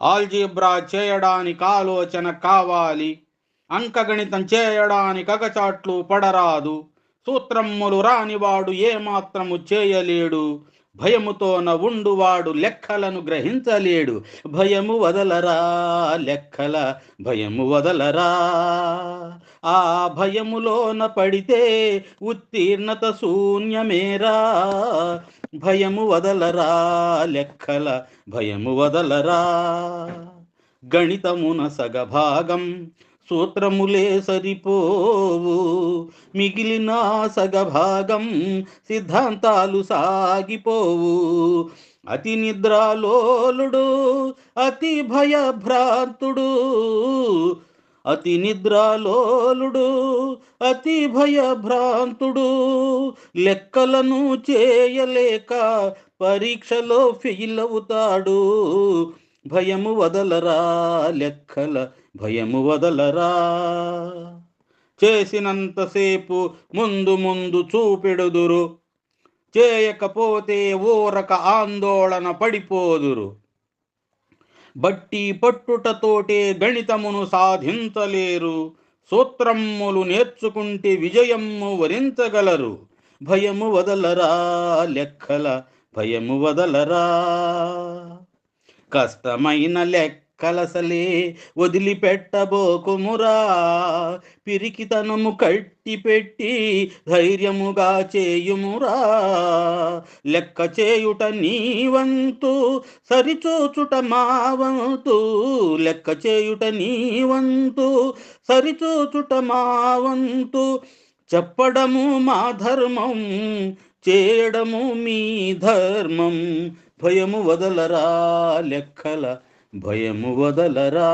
Algebra చేయడానికి ఆలోచన కావాలి. అంకగణితం చేయడానికి అగచాట్లు పడరాదు. సూత్రమ్ములు రానివాడు ఏమాత్రము చేయలేడు. భయముతోన ఉండువాడు లెక్కలను గ్రహించలేడు. భయము వదలరా లెక్కల భయము వదలరా. ఆ భయములోన పడితే ఉత్తీర్ణత శూన్యమేరా. భయము వదలరా లెక్కల భయము వదలరా? గణితమున సగభాగం సూత్రములే సరిపోవు. మిగిలిన సగభాగం సిద్ధాంతాలు సాగిపోవు. అతి నిద్రాలోలుడు అతి భయభ్రాంతుడు అతి నిద్రాలోలుడు అతి భయభ్రాంతుడు. లెక్కలను చేయలేక పరీక్షలో ఫెయిల్ అవుతాడు. భయము వదలరా లెక్కల భయము వదలరా? చేసినంతసేపు ముందు ముందు చూపెడుదురు. చేయకపోతే ఊరక ఆందోళన పడిపోదురు. బట్టి పట్టుటతోటే గణితమును సాధించలేరు. సూత్రమ్ములు నేర్చుకుంటే విజయమ్ము వరించగలరు. భయము వదలరా లెక్కల భయము వదలరా. కష్టమైన లెక్క కలసలే వదిలిపెట్టబోకుమురా. పిరికితనము కట్టిపెట్టి ధైర్యముగా చేయుమురా. లెక్క చేయుట నీ వంతు సరిచూచుట మా వంతు. లెక్క చేయుట నీ వంతు సరిచూచుట మా వంతు. చెప్పడము మా ధర్మం చేయడము మీ ధర్మం. భయము వదలరా లెక్కల భయము వదలరా.